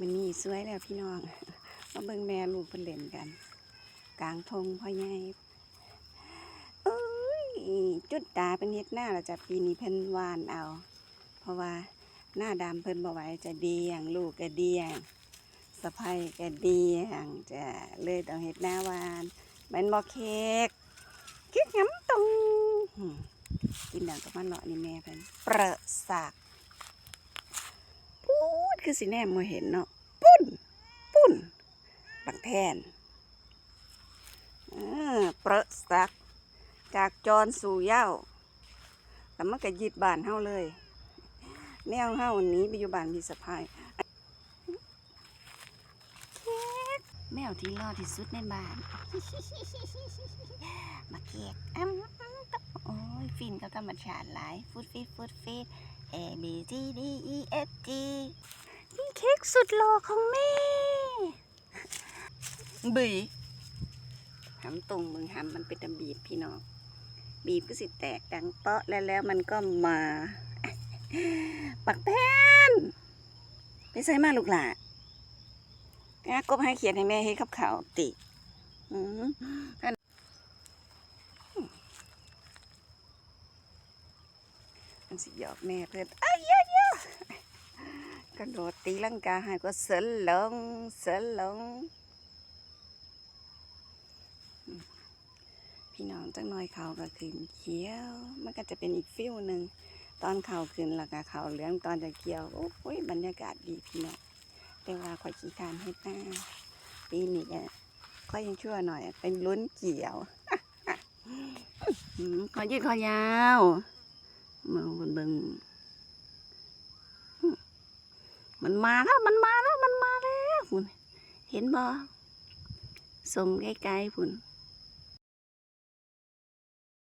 มันนี่สวยแล้วพี่น้องมาเบิ่งแม่ลูกเพิ่นเล่นกัน กลางทงพ่อใหญ่เอ้ยจุดตาเป็นเฮ็ดหน้าแล้วจะปีนี้เพิ่นวานเอา เพราะว่าหน้าดำเพิ่นบ่ไหวจะเดียงลูกก็เดียงสะใภ้ก็เดียงจะเลยต้องเฮ็ดหน้าวานแมันบ่เค้กเค้กหำตรงกินดังกับมันเนาะนี่แม่เพิ่นประสาก คือสิแน่บ่เห็นเนาะปุ้น ปุ้นบักแทนอ่าประสัก จากจรสู่เย้าแล้วมันก็ยึดบานเฮาเลย แนวเฮาหนี้ไปอยู่บานพีสะพายแมวที่รอดที่สุดในบ้าน มาเค้กอ้ำโอ้ย ฟินกับธรรมชาติหลาย ฟุดฟิดฟุดฟิด A B C D E F G สุดหล่อของแม่บีหำตรงมึงหำมันเป็นตำบีบพี่น้อง บีบก็สิแตกดังเปาะแล้วแล้วมันก็มา ปักแพนไปใส่มาลูกหล่ะนะกบให้เขียนให้แม่ให้ขับข่าวติอืมอันมันสิหยอกแม่เพื่อนอ้ายยะยะ ระโดดตีลังกาให้ก็เสนลงเสนลงพี่น้องจังน้อยเขาก็ขึ้นเขียว มันก็จะเป็นอีกฟิลหนึ่งตอนเขาขึ้นแล้วก็เขาเหลืองตอนจะเกี่ยวโอ้ยบรรยากาศดีพี่น้องแต่ว่าขอยขี้คร้านให้หน้าปีนี้ก็ค่อยยังชั่วหน่อย เป็นลุ้นเกี่ยวขอยืดคอยาวมาเบิ่งเบิง มันมาแล้วมันมาแล้วมันมาแล้วคุณเห็นบ่สมใกล้ๆฝุ่น